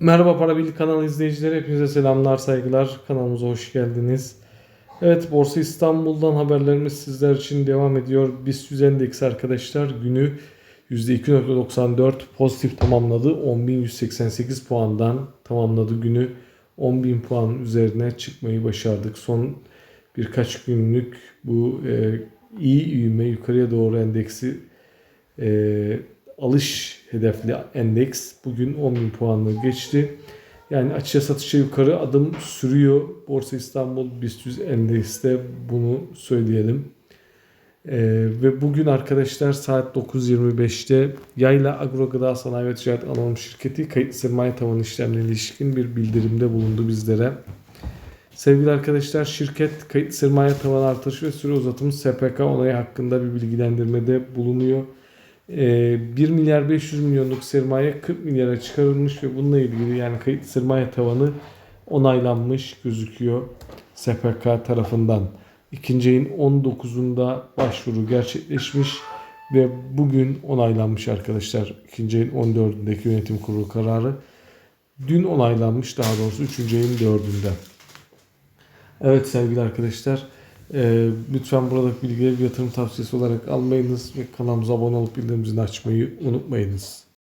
Merhaba Para Birliği kanalı izleyicileri. Hepinize selamlar, saygılar. Kanalımıza hoş geldiniz. Evet Borsa İstanbul'dan haberlerimiz sizler için devam ediyor. BIST 100 endeks arkadaşlar günü %2.94 pozitif tamamladı. 10.188 puandan tamamladı günü. 10.000 puan üzerine çıkmayı başardık. Son birkaç günlük bu e, iyi büyüme yukarıya doğru endeksi e, alış hedefli endeks bugün 10.000 puanını geçti. Yani açığa satışa yukarı adım sürüyor. Borsa İstanbul BIST 100 endekste bunu söyleyelim. Ee, ve bugün arkadaşlar saat 9.25'te Yayla Agro Gıda Sanayi ve Ticaret Anonim Şirketi kayıt sermaye tavanı işlemlerine ilişkin bir bildirimde bulundu bizlere. Sevgili arkadaşlar şirket kayıt sermaye tavanı artışı ve süre uzatımı SPK onayı hakkında bir bilgilendirmede bulunuyor. Ee, 1 milyar 500 milyonluk sermaye 40 milyara çıkarılmış ve bununla ilgili yani kayıt sermaye tavanı onaylanmış gözüküyor SPK tarafından. İkinci ayın 19'unda başvuru gerçekleşmiş ve bugün onaylanmış arkadaşlar. İkinci ayın 14'ündeki yönetim kurulu kararı. Dün onaylanmış daha doğrusu 3. ayın 4'ünde. Evet sevgili arkadaşlar e, lütfen buradaki bilgileri bir yatırım tavsiyesi olarak almayınız ve kanalımıza abone olup bildirimimizi açmayı unutmayınız.